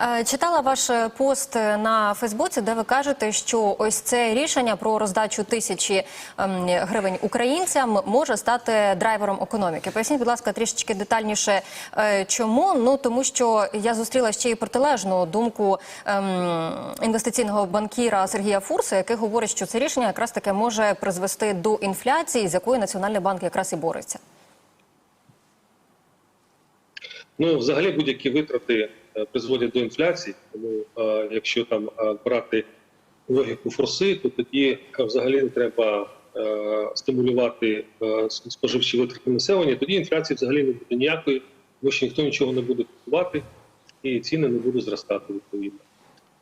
Е, Читала ваш пост на Фейсбуці, де ви кажете, що ось це рішення про роздачу тисячі ем, гривень українцям може стати драйвером економіки. Поясніть, будь ласка, трішечки детальніше, е, чому? Ну тому що я зустріла ще й протилежну думку ем, інвестиційного банкіра Сергія Фурса, який говорить, що це рішення якраз таки може призвести до інфляції, з якою Національний банк якраз і бореться. Ну, взагалі, будь-які витрати призводять до інфляції. Тому е, якщо там е, брати логіку форси, то тоді е, взагалі не треба е, стимулювати е, споживчі витрати населення. Тоді інфляції взагалі не буде ніякої, тому що ніхто нічого не буде купувати і ціни не будуть зростати відповідно.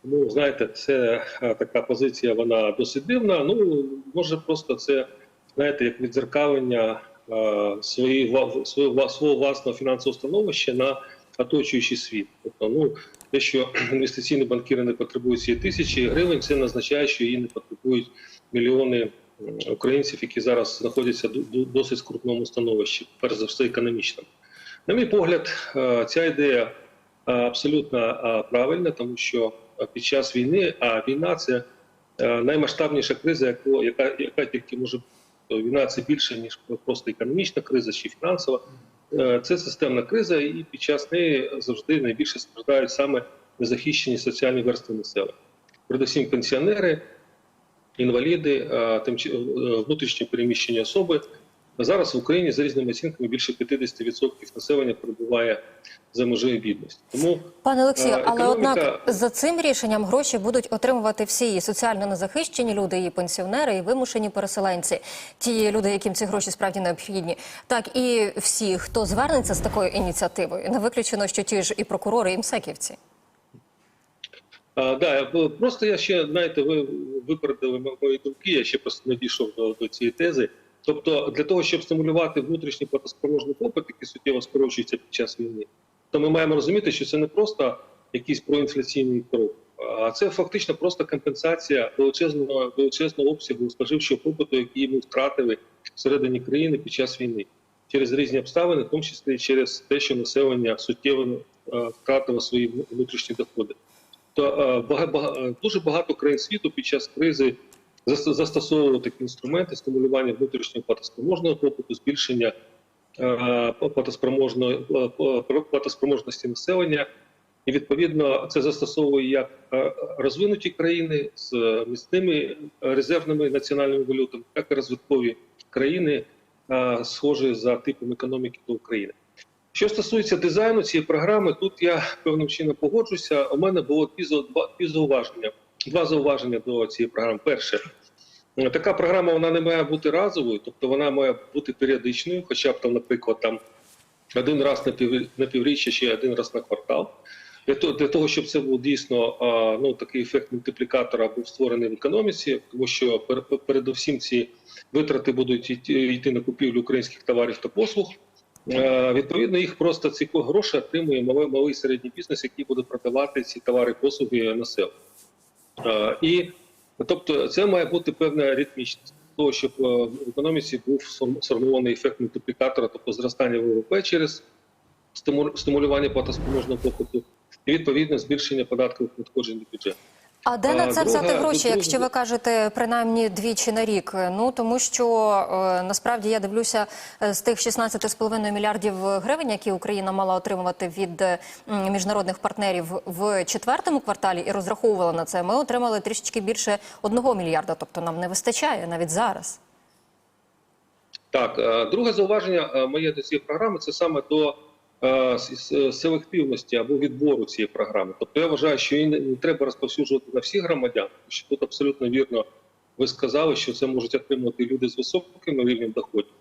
Тому знаєте, це е, така позиція, вона досить дивна. Ну може просто це знаєте, як відзеркалення е, свого власного фінансового становища на оточуючий світ. Тобто, ну те, що інвестиційні банкіри не потребують цієї тисячі гривень, це означає, що її не потребують мільйони українців, які зараз знаходяться в досить скрутному становищі, перш за все економічному. На мій погляд, е, ця ідея е, абсолютно е, правильна, тому що під час війни, а війна це наймасштабніша криза, яку- яка, яка тільки може бути. Війна це більше ніж просто економічна криза чи фінансова. Е, Це системна криза, і під час неї завжди найбільше страждають саме незахищені соціальні верстви населення. Передусім пенсіонери, інваліди, внутрішні е, переміщені особи. Зараз в Україні за різними оцінками більше 50% населення перебуває за межею бідності. Тому Пане Олексію, Е, але однак за цим рішенням гроші будуть отримувати всі і соціально незахищені люди, і пенсіонери, і вимушені переселенці, ті люди, яким ці гроші справді необхідні, так і всі, хто звернеться з такою ініціативою, не виключено, що ті ж і прокурори, і МСЕКівці. А, да, бо просто я ще знаєте, ви випередили мої думки. Я ще просто не дійшов до, до цієї тези. Тобто, для того, щоб стимулювати внутрішній платоспроможний попит, який суттєво скорочується під час війни, то ми маємо розуміти, що це не просто якийсь проінфляційний крок, а це фактично просто компенсація величезного величезного обсягу споживчого попиту, який ми втратили всередині країни під час війни. Через різні обставини, в тому числі через те, що населення суттєво е, втратило свої внутрішні доходи. То е, дуже багато країн світу під час кризи зас- застосовували такі інструменти стимулювання внутрішнього платоспроможного попиту, збільшення е, е, платоспроможності населення. І відповідно це застосовує як е, розвинуті країни з міцними резервними національними валютами, так і розвиткові країни, е, схожі за типом економіки до України. Що стосується дизайну цієї програми, тут я певним чином погоджуся. У мене було дві зауваження. Два зауваження до цієї програми. Перше, е, така програма вона не має бути разовою, тобто вона має бути періодичною, хоча б там, наприклад, там один раз на пів на півріччя, ще один раз на квартал. Для того, щоб це був дійсно ну такий ефект мультиплікатора був створений в економіці, тому що пер- пер- передусім ці витрати будуть йти, йти на купівлю українських товарів та послуг. Е, Відповідно, їх просто ці гроші отримує малий, малий середній бізнес, який буде продавати ці товари послуги населенню. Е, І тобто, це має бути певна ритмічність того, щоб е, в економіці був сформ- сформований ефект мультиплікатора, тобто зростання ВВП через стимулювання платоспроможного попиту і відповідно збільшення податкових надходжень до бюджету. А де на це взяти гроші, якщо ви кажете принаймні двічі на рік? Ну тому що е, насправді я дивлюся е, з тих 16,5 мільярдів гривень, які Україна мала отримувати від е, міжнародних партнерів в четвертому кварталі і розраховувала на це. Ми отримали трішечки більше одного мільярда, тобто нам не вистачає навіть зараз. Так, друге зауваження моє до цієї програми це саме до селективності або відбору цієї програми. Тобто я вважаю, що її не- треба розповсюджувати на всіх громадян, що тут абсолютно вірно ви сказали, що це можуть отримувати люди з високим рівнем доходів.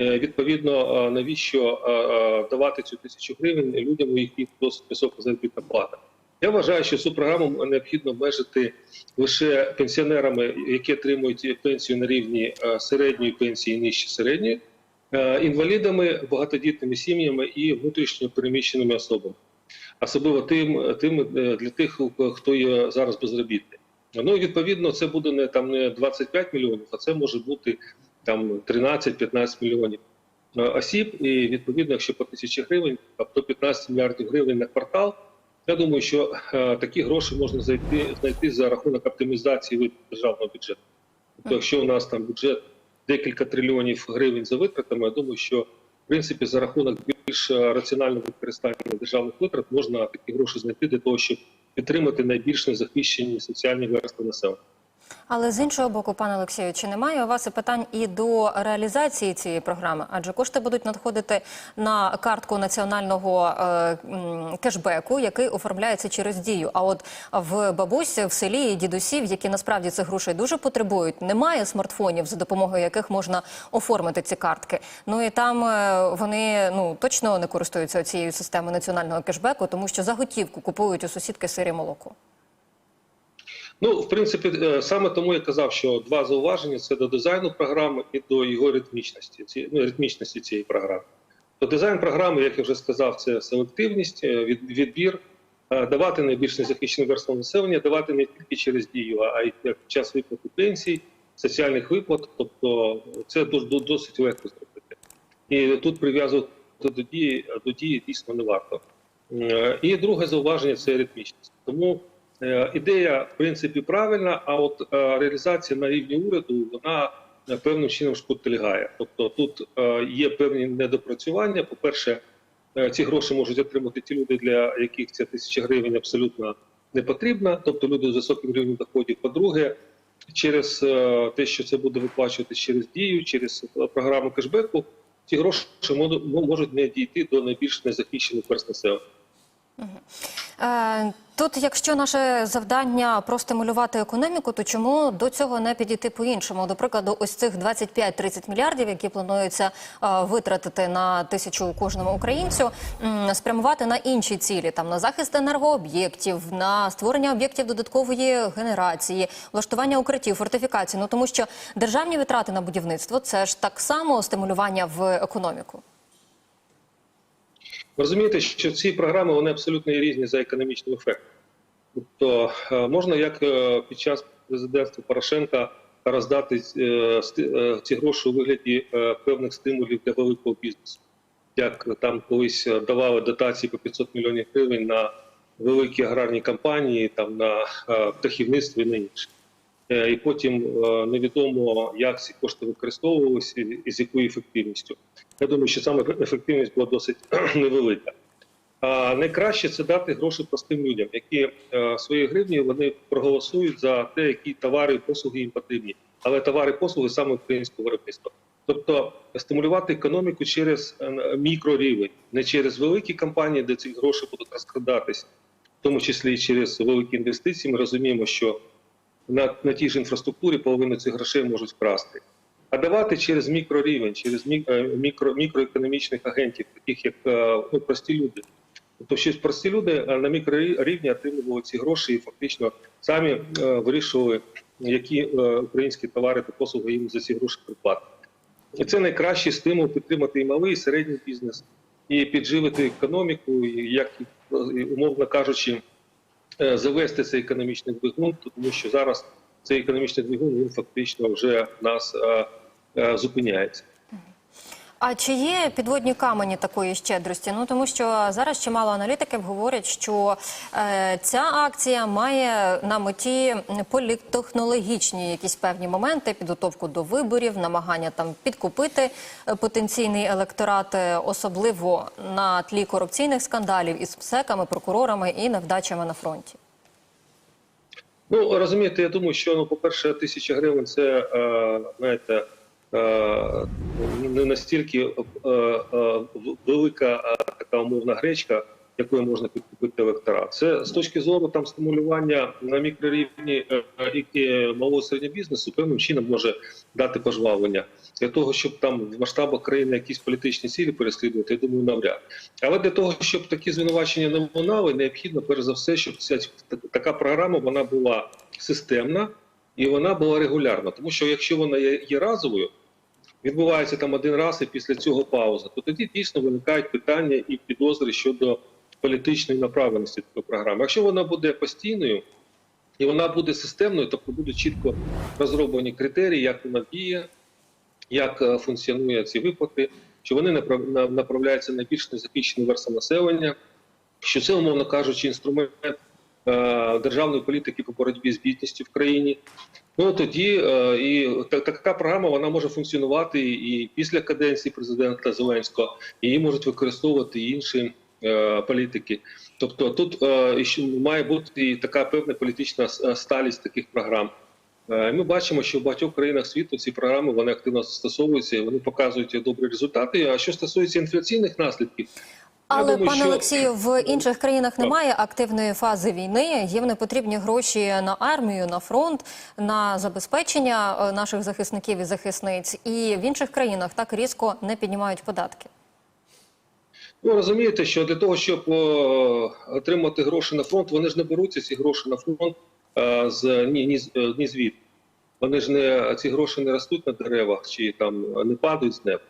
Е, Відповідно, е, навіщо е, е, давати цю тисячу гривень людям, у яких досить висока заробітна плата? Я вважаю, що цю програму необхідно обмежити лише пенсіонерами, які отримують пенсію на рівні е, середньої пенсії і нижче середньої, е, інвалідами, багатодітними сім'ями і внутрішньо переміщеними особами, особливо тим, тим е, для тих, хто є зараз безробітний. Ну і відповідно, це буде не там не 25 мільйонів, а це може бути там 13-15 мільйонів е, осіб. І відповідно, якщо по тисячі гривень, тобто 15 мільярдів гривень на квартал. Я думаю, що е, такі гроші можна знайти, знайти за рахунок оптимізації витрат державного бюджету. Тобто, якщо у нас там бюджет декілька трильйонів гривень за витратами, я думаю, що в принципі за рахунок більш е, раціонального використання державних витрат можна такі гроші знайти для того, щоб підтримати найбільш незахищені соціальні верстви населення. Але з іншого боку, пане Олексію, чи немає у вас питань і до реалізації цієї програми? Адже кошти будуть надходити на картку національного е, кешбеку, який оформляється через дію. А от в бабусь в селі дідусів, які насправді цих грошей дуже потребують, немає смартфонів, за допомогою яких можна оформити ці картки. Ну і там е, вони ну точно не користуються цією системою національного кешбеку, тому що за готівку купують у сусідки сирі молоко. Ну, в принципі, е, саме тому я казав, що два зауваження це до дизайну програми і до його ритмічності, ці- ну, ритмічності цієї програми. То дизайн програми, як я вже сказав, це селективність, е, від- відбір, е, давати найбільш незахищеним верствам населення, давати не тільки через дію, а й під час виплати пенсій, соціальних виплат. Тобто це досить легко зробити. І тут прив'язувати до дії, до дії дійсно не варто. І друге зауваження це ритмічність. Тому Ідея, в принципі, правильна, а от е, реалізація на рівні уряду вона е, певним чином шпотелягає. Тобто тут е, є певні недопрацювання. По-перше, е, ці гроші можуть отримати ті люди, для яких ця тисяча гривень абсолютно не потрібна, тобто люди з високим рівнем доходів. По-друге, через е, те, що це буде виплачуватись через дію, через е, програму кешбеку, ці гроші можуть не дійти до найбільш незахищених верст населення. Тут, якщо наше завдання простимулювати економіку, то чому до цього не підійти по-іншому? До прикладу, ось цих 25-30 мільярдів, які планується е, витратити на тисячу кожному українцю, спрямувати на інші цілі, там на захист енергооб'єктів, на створення об'єктів додаткової генерації, влаштування укриттів, фортифікації. Ну тому що державні витрати на будівництво це ж так само стимулювання в економіку. Розумієте, що ці програми вони абсолютно різні за економічним ефектом. Тобто е, можна як е, під час президентства Порошенка роздати е, ці гроші у вигляді певних стимулів для великого бізнесу, як там колись давали дотації по 500 мільйонів гривень на великі аграрні компанії, там на птахівництво і на інше. Е, І потім е, невідомо, як ці кошти використовувалися і- з якою ефективністю. Я думаю, що саме ефективність була досить невелика. А найкраще це дати гроші простим людям, які е, свої гривні вони проголосують за те, які товари і послуги їм потрібні. Але товари і послуги саме українського виробництва. Тобто стимулювати економіку через мікрорівень, не через великі компанії, де ці гроші будуть розкрадатись, в тому числі і через великі інвестиції. Ми розуміємо, що на, на тій ж інфраструктурі половину цих грошей можуть вкрасти. А давати через мікрорівень, через е, мікро, мікроекономічних агентів, таких як е, ну, прості люди. Тобто, що прості люди на мікрорівні отримували ці гроші і фактично самі е, вирішували, які українські товари та послуги їм за ці гроші придбати. І це найкращий стимул підтримати і малий, і середній бізнес, і підживити економіку, і як умовно кажучи, завести цей економічний двигун, тому що зараз цей економічний двигун він фактично вже нас е, е, зупиняється. А чи є підводні камені такої щедрості? Ну тому що зараз чимало аналітиків говорять, що е, ця акція має на меті політтехнологічні якісь певні моменти, підготовку до виборів, намагання там підкупити е, потенційний електорат, е, особливо на тлі корупційних скандалів із МСЕКами, прокурорами і невдачами на фронті. Ну розумієте, я думаю, що ну, по-перше, тисяча гривень це е, знаєте. Не настільки е, е, велика е, така умовна гречка, якою можна підкупити електорат. Це з точки зору там стимулювання на мікрорівні і- малого середнього бізнесу певним чином може дати пожвавлення для того, щоб там в масштабах країни якісь політичні цілі переслідувати. Я думаю, навряд. Але для того, щоб такі звинувачення не лунали, необхідно перш за все, щоб ця така програма вона була системна і вона була регулярна. Тому що якщо вона є разовою, відбувається там один раз і після цього пауза, то тоді дійсно виникають питання і підозри щодо політичної направленості такої програми. Якщо вона буде постійною і вона буде системною, тобто будуть чітко розроблені критерії, як вона діє, як е, функціонує ці виплати, що вони направ- на- направляються на більш незахищені верства населення, що це, умовно кажучи, інструмент державної політики по боротьбі з бідністю в країні. Ну тоді е, і та- така програма вона може функціонувати і після каденції президента Зеленського, і її можуть використовувати інші е, політики. Тобто тут е, має бути і така певна політична е, сталість таких програм. Е, Ми бачимо, що в багатьох країнах світу ці програми вони активно застосовуються, вони показують добрі результати. А що стосується інфляційних наслідків, Але думаю, пане що- Олексію, в інших країнах немає активної фази війни. Їм не потрібні гроші на армію, на фронт, на забезпечення е, наших захисників і захисниць. І в інших країнах так різко не піднімають податки. Ну розумієте, що для того, щоб е, отримати гроші на фронт, вони ж не беруться ці гроші на фронт е, з ні, ні, ні звід. Вони ж не ці гроші не ростуть на деревах чи там не падають з неба.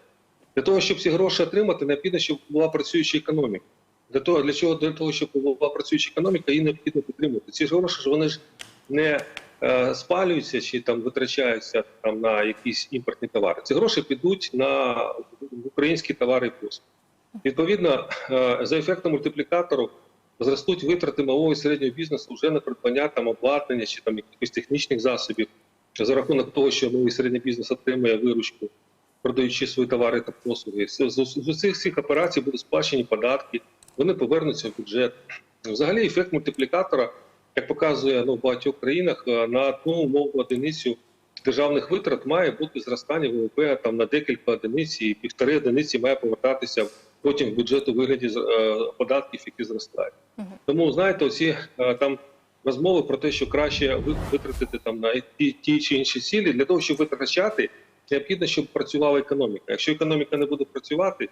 Для того, щоб ці гроші отримати, необхідно, щоб була працююча економіка. Для того, для чого для того, щоб була працююча економіка, її необхідно підтримувати. Ці гроші ж вони ж не е, спалюються чи там витрачаються там на якісь імпортні товари. Ці гроші підуть на українські товари і послуги. Відповідно, е, за ефектом мультиплікатору зростуть витрати малого і середнього бізнесу вже на придбання там обладнання чи там якихось технічних засобів за рахунок того, що малий і середній бізнес отримує виручку, продаючи свої товари та послуги. З, усіх цих операцій будуть сплачені податки, вони повернуться в бюджет. Взагалі, ефект мультиплікатора, як показує ну, в багатьох країнах, е, на одну умовну одиницю державних витрат має бути зростання ВВП там на декілька одиниць і півтори одиниці має повертатися потім в бюджет у вигляді е, податків, які зростають. Мгм. Тому знаєте, оці е, там розмови про те, що краще ви- витратити там на ті, ті чи інші цілі, для того, щоб витрачати, необхідно, щоб працювала економіка. Якщо економіка не буде працювати,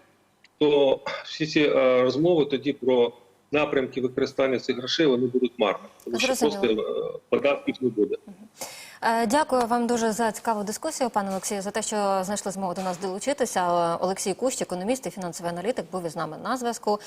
то всі ці е, розмови тоді про напрямки використання цих грошей вони будуть марними, тому що просто е, податків не буде. Е, Дякую вам дуже за цікаву дискусію, пане Олексію, за те, що знайшли змогу до нас долучитися. Олексій Кущ, економіст і фінансовий аналітик, був із нами на зв'язку.